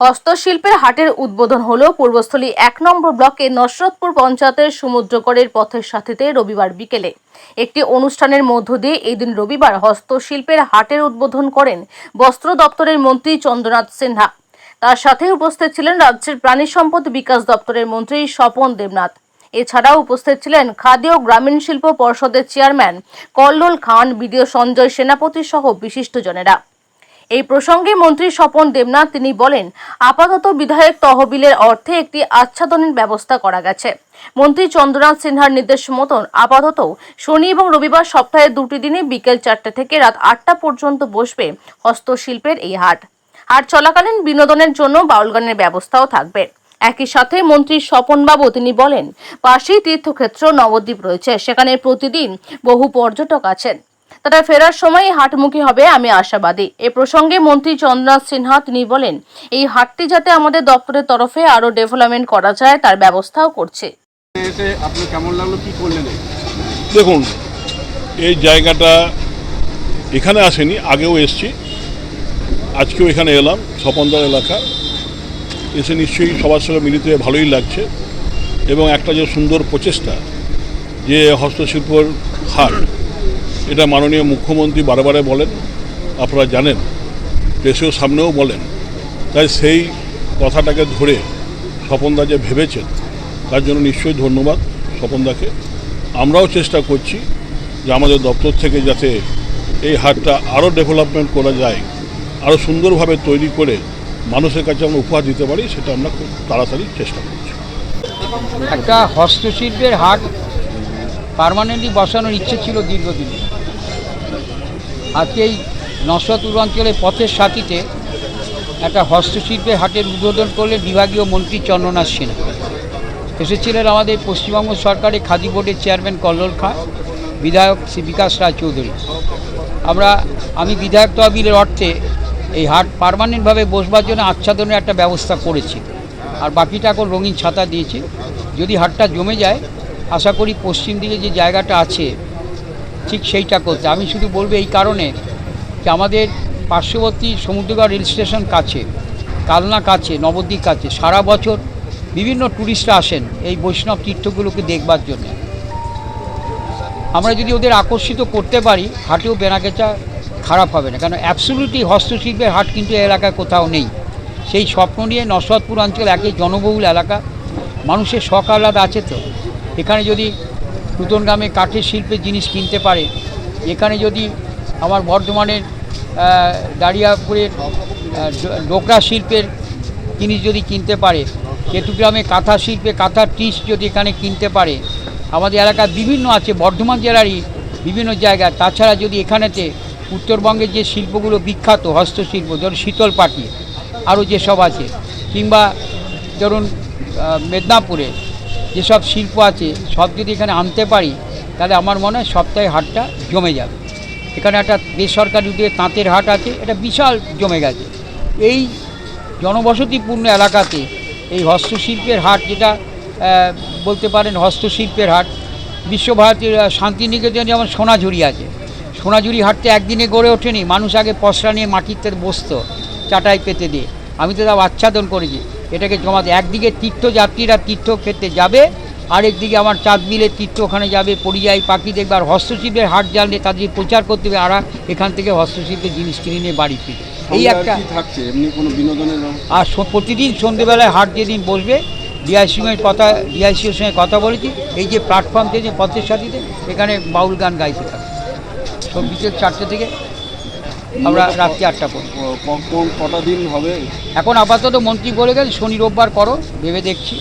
হস্তশিল্পের হাটের উদ্বোধন হলো পূর্বস্থলী এক নম্বর ব্লকে নসরতপুর পঞ্চায়েতের সমুদ্রকরের পথের সাথীতে রবিবার বিকেলে। একটি অনুষ্ঠানের মধ্য দিয়ে এই দিন রবিবার হস্তশিল্পের হাটের উদ্বোধন করেন বস্ত্র দপ্তরের মন্ত্রী চন্দ্রনাথ সিনহা। তার সাথে উপস্থিত ছিলেন রাজ্যের প্রাণী সম্পদ বিকাশ দপ্তরের মন্ত্রী স্বপন দেবনাথ। এছাড়াও উপস্থিত ছিলেন খাদ্য ও গ্রামীণ শিল্প পর্ষদের চেয়ারম্যান কল্লোল খান, বিডিও সঞ্জয় সেনাপতি সহ বিশিষ্টজনেরা। এই প্রসঙ্গে মন্ত্রী স্বপন দেবনাথ তিনি বলেন, আপাতত বিধায়ক তহবিলের অর্থে একটি আচ্ছাদনের ব্যবস্থা করা গেছে। মন্ত্রী চন্দ্রনাথ সিনহার নির্দেশ মতন আপাতত শনি এবং রবিবার সপ্তাহে দুটি দিনে বিকেল চারটে থেকে রাত আটটা পর্যন্ত বসবে হস্তশিল্পের এই হাট। হাট চলাকালীন বিনোদনের জন্য বাউল গানের ব্যবস্থাও থাকবে। একই সাথে মন্ত্রী স্বপনবাবু তিনি বলেন, পাশেই তীর্থক্ষেত্র নবদ্বীপ রয়েছে, সেখানে প্রতিদিন বহু পর্যটক আছেন। তারা ফেরার সময় এই হাটমুখী হবে আমি আশাবাদী। এ প্রসঙ্গে মন্ত্রী চন্দ্রনাথ সিনহা তিনি বলেন এই হাটটি যাতে আমাদের দপ্তরের তরফে আরও ডেভেলপমেন্ট করা যায় তার ব্যবস্থাও করছে। এসে আপনি কেমন লাগল? কি করলেন? এই? দেখুন এই জায়গাটা এখানে আসেনি আগেও এসছি আজকেও এখানে এলাম স্বপনদার এলাকা। এসে নিশ্চয়ই সবার সঙ্গে মিলিত হয়ে ভালোই লাগছে। এবং একটা যে সুন্দর প্রচেষ্টা যে হস্তশিল্পর হাট এটা মাননীয় মুখ্যমন্ত্রী বারে বলেন, আপনারা জানেন প্রেসেও সামনেও বলেন। তাই সেই কথাটাকে ধরে স্বপনদা যে ভেবেছেন, তার জন্য নিশ্চয়ই ধন্যবাদ স্বপনদাকে আমরাও চেষ্টা করছি যে আমাদের দপ্তর থেকে যাতে এই হাটটা আরও ডেভেলপমেন্ট করা যায়, আরও সুন্দরভাবে তৈরি করে মানুষের কাছে আমরা উপহার দিতে পারি, সেটা আমরা খুব তাড়াতাড়ি চেষ্টা করছি। একটা হস্তশিল্পের হাট পার্মানেন্টলি বসানোর ইচ্ছে ছিল দীর্ঘদিন। আজকে এই নসরতুর অঞ্চলে পথের সাথীতে একটা হস্তশিল্পের হাটের উদ্বোধন করলেন বিভাগীয় মন্ত্রী চন্দ্রনাথ সিনহা। এসেছিলেন আমাদের পশ্চিমবঙ্গ সরকারের খাদি বোর্ডের চেয়ারম্যান কল্লোল খাঁ, বিধায়ক শ্রী বিকাশ রায় চৌধুরী। আমরা, আমি বিধায়ক তহবিলের অর্থে এই হাট পার্মানেন্টভাবে বসবার জন্য আচ্ছাদনের একটা ব্যবস্থা করেছি। আর বাকিটা এখন রঙিন ছাতা দিয়েছি। যদি হাটটা জমে যায়, আশা করি পশ্চিম দিকে যে জায়গাটা আছে ঠিক সেইটা করতে আমি শুধু বলব এই কারণে যে আমাদের পার্শ্ববর্তী সমুদ্রগড় রেল স্টেশন কাছে, কালনা কাছে, নবদ্বীপ কাছে সারা বছর বিভিন্ন ট্যুরিস্টরা আসেন এই বৈষ্ণব তীর্থগুলোকে দেখবার জন্য। আমরা যদি ওদের আকর্ষিত করতে পারি, হাটেও বেনাকেচা খারাপ হবে না। কারণ অ্যাবসুলুটলি হস্তশিল্পের হাট কিন্তু এই এলাকায় কোথাও নেই। সেই স্বপ্ন নিয়ে নসরতপুর অঞ্চল একই জনবহুল এলাকা। মানুষের শখ আহ্লাদ আছে তো। এখানে যদি নূতন গ্রামে কাঠের শিল্পের জিনিস কিনতে পারে। এখানে যদি আমার বর্ধমানের দাঁড়িয়াপুরের ডোকরা শিল্পের জিনিস যদি কিনতে পারে, কেতুগ্রামে কাঁথা শিল্পে কাঁথার টিস যদি এখানে কিনতে পারে, আমাদের এলাকা বিভিন্ন আছে, বর্ধমান জেলারই বিভিন্ন জায়গা। তাছাড়া যদি এখানেতে উত্তরবঙ্গের যে শিল্পগুলো বিখ্যাত, হস্তশিল্প, ধরুন শীতল পাটি, আরও যেসব আছে, কিংবা ধরুন মেদিনীপুরে যেসব শিল্প আছে, সব যদি এখানে আনতে পারি, তাহলে আমার মনে হয় সপ্তাহে হাটটা জমে যাবে। এখানে একটা বেসরকারি উদ্যোগে তাঁতের হাট আছে, এটা বিশাল জমে গেছে। এই জনবসতিপূর্ণ এলাকাতে এই হস্তশিল্পের হাট যেটা বলতে পারেন হস্তশিল্পের হাট বিশ্বভারতীর শান্তিনিকেতনে যেমন সোনাঝুরি আছে, সোনাঝুরি হাটটা একদিনে গড়ে ওঠেনি, মানুষ আগে পসরা নিয়ে মাটিতে বসতো, চাটাই পেতে দিয়ে। আমি তো তাও আচ্ছাদন করেছি। এটাকে জমাতে একদিকে তীর্থযাত্রীরা তীর্থক্ষেত্রে যাবে আরেকদিকে আমার চাঁদ মিলের তীর্থ ওখানে যাবে পরিযায়ী পাখি দেখবে আর হস্তশিল্পের হাট জানলে তাদের প্রচার করতে হবে আর এখান থেকে হস্তশিল্পের জিনিস কিনে নিয়ে বাড়ি ফিরে এই একটা থাকছে? এমনি কোনো বিনোদনের আর প্রতিদিন সন্ধেবেলায় হাট যেদিন বসবে ডিআইসিএর কথা ডিআইসিওর সঙ্গে কথা বলেছি এই যে প্ল্যাটফর্ম থেকে পথের সাথীতে এখানে বাউল গান গাইতে থাকে। সব বিকেল চারটে থেকে আমরা রাত্রি আটটা পর্যন্ত কটা দিন হবে? এখন আপাতত মন্ত্রী বলে গেছে শনি রোববার করো ভেবে দেখছি।